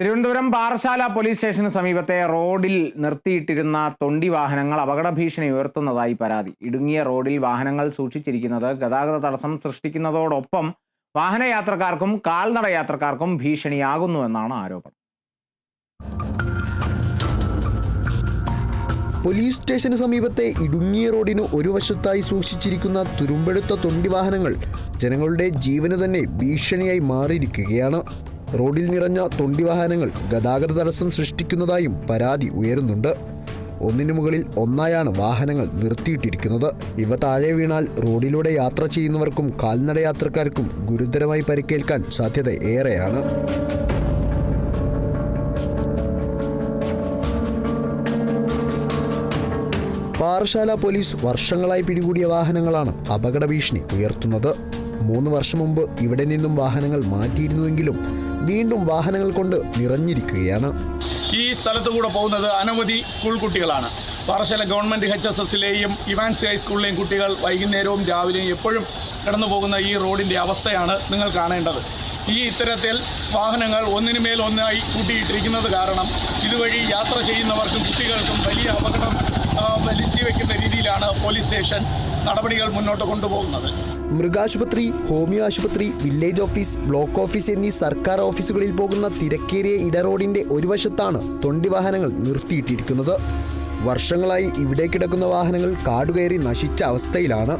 Thiruvananthapuram Parassala police സ്റ്റേഷന് സമീപത്തെ റോഡിൽ നിർത്തിയിട്ടിരുന്ന തൊണ്ടി വാഹനങ്ങൾ അപകട ഭീഷണി ഉയർത്തുന്നതായി പരാതി. ഇടുങ്ങിയ റോഡിൽ വാഹനങ്ങൾ സൂക്ഷിച്ചിരിക്കുന്നത് ഗതാഗത തടസ്സം സൃഷ്ടിക്കുന്നതോടൊപ്പം വാഹനയാത്രക്കാർക്കും കാൽനട യാത്രക്കാർക്കും ഭീഷണിയാകുന്നുവെന്നാണ് ആരോപണം. പോലീസ് സ്റ്റേഷന് സമീപത്തെ ഇടുങ്ങിയ റോഡിന് ഒരു വശത്തായി സൂക്ഷിച്ചിരിക്കുന്ന തുരുമ്പെടുത്ത തൊണ്ടി വാഹനങ്ങൾ ജനങ്ങളുടെ ജീവന് തന്നെ ഭീഷണിയായി മാറിയിരിക്കുകയാണ്. റോഡിൽ നിറഞ്ഞ തൊണ്ടി വാഹനങ്ങൾ ഗതാഗത തടസ്സം സൃഷ്ടിക്കുന്നതായും പരാതി ഉയരുന്നുണ്ട്. ഒന്നിനു മുകളിൽ ഒന്നായാണ് വാഹനങ്ങൾ നിർത്തിയിട്ടിരിക്കുന്നത്. ഇവ താഴെ വീണാൽ റോഡിലൂടെ യാത്ര ചെയ്യുന്നവർക്കും കാൽനടയാത്രക്കാർക്കും ഗുരുതരമായി പരിക്കേൽക്കാൻ സാധ്യത ഏറെയാണ്. പാറശാല പോലീസ് വർഷങ്ങളായി പിടികൂടിയ വാഹനങ്ങളാണ് അപകട ഭീഷണി ഉയർത്തുന്നത്. മൂന്ന് വർഷം മുമ്പ് ഇവിടെ നിന്നും വാഹനങ്ങൾ മാറ്റിയിരുന്നുവെങ്കിലും വീണ്ടും വാഹനങ്ങൾ കൊണ്ട് നിറഞ്ഞിരിക്കുകയാണ്. ഈ സ്ഥലത്ത് കൂടെ പോകുന്നത് അനവധി സ്കൂൾ കുട്ടികളാണ്. പാറശാല ഗവൺമെന്റ് എച്ച് എസ് എസിലെയും ഇവാൻസ് ഹൈസ്കൂളിലെയും കുട്ടികൾ വൈകുന്നേരവും രാവിലെയും എപ്പോഴും കടന്നു പോകുന്ന ഈ റോഡിന്റെ അവസ്ഥയാണ് നിങ്ങൾ കാണേണ്ടത്. ഈ ഇത്തരത്തിൽ വാഹനങ്ങൾ ഒന്നിനുമേൽ ഒന്നായി കൂട്ടിയിട്ടിരിക്കുന്നത് കാരണം ഇതുവഴി യാത്ര ചെയ്യുന്നവർക്കും കുട്ടികൾക്കും വലിയ അപകടം വലിച്ചു വയ്ക്കുന്ന രീതിയിലാണ് പോലീസ് സ്റ്റേഷൻ നടപടികൾ മുന്നോട്ട് കൊണ്ടുപോകുന്നത്. മൃഗാശുപത്രി ഹോമിയോ ആശുപത്രി വില്ലേജ് ഓഫീസ് ബ്ലോക്ക് ഓഫീസ് എന്നീ സർക്കാർ ഓഫീസുകളിൽ പോകുന്ന തിരക്കേറിയ ഇടറോഡിന്റെ ഒരു വശത്താണ് തൊണ്ടി വാഹനങ്ങൾ നിർത്തിയിട്ടിരിക്കുന്നത്. വർഷങ്ങളായി ഇവിടെ കിടക്കുന്ന വാഹനങ്ങൾ കാടുകയറി നശിച്ച അവസ്ഥയിലാണ്.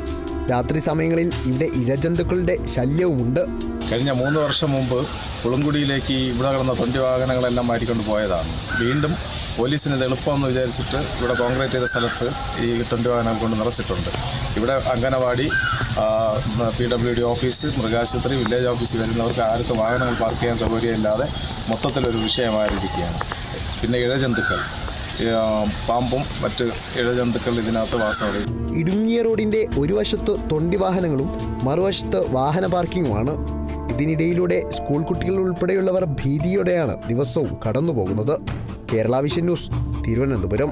രാത്രി സമയങ്ങളിൽ ഇവിടെ ഇഴജന്തുക്കളുടെ ശല്യവുമുണ്ട്. കഴിഞ്ഞ മൂന്ന് വർഷം മുമ്പ് പുളുങ്കുടിയിലേക്ക് ഇവിടെ കിടന്ന തൊണ്ടി വാഹനങ്ങളെല്ലാം മാറ്റിക്കൊണ്ട് പോയതാണ്. വീണ്ടും പോലീസിന് ഇത് എളുപ്പമെന്ന് വിചാരിച്ചിട്ട് ഇവിടെ കോൺക്രീറ്റ് ചെയ്ത സ്ഥലത്ത് ഈ തൊണ്ടി വാഹനങ്ങൾ കൊണ്ട് നിറച്ചിട്ടുണ്ട്. ഇവിടെ anganwadi P W D office മൃഗാശുപത്രി village ഓഫീസിൽ വരുന്നവർക്ക് ആർക്കും വാഹനങ്ങൾ പാർക്ക് ചെയ്യാൻ സൗകര്യമില്ലാതെ മൊത്തത്തിലൊരു വിഷയമായിരിക്കുകയാണ്. പിന്നെ ഇഴജന്തുക്കൾ പാമ്പും മറ്റ് ഇഴജന്തുക്കൾ ഇതിനകത്ത് വാസമുണ്ട്. ഇടുങ്ങിയ റോഡിന്റെ ഒരു വശത്ത് തൊണ്ടി വാഹനങ്ങളും മറുവശത്ത് വാഹന പാർക്കിങ്ങുമാണ് ഇതിനിടയിലൂടെ സ്കൂൾ കുട്ടികൾ ഉൾപ്പെടെയുള്ളവർ ഭീതിയോടെയാണ് ദിവസവും കടന്നുപോകുന്നത്. Kerala vision news Thiruvananthapuram.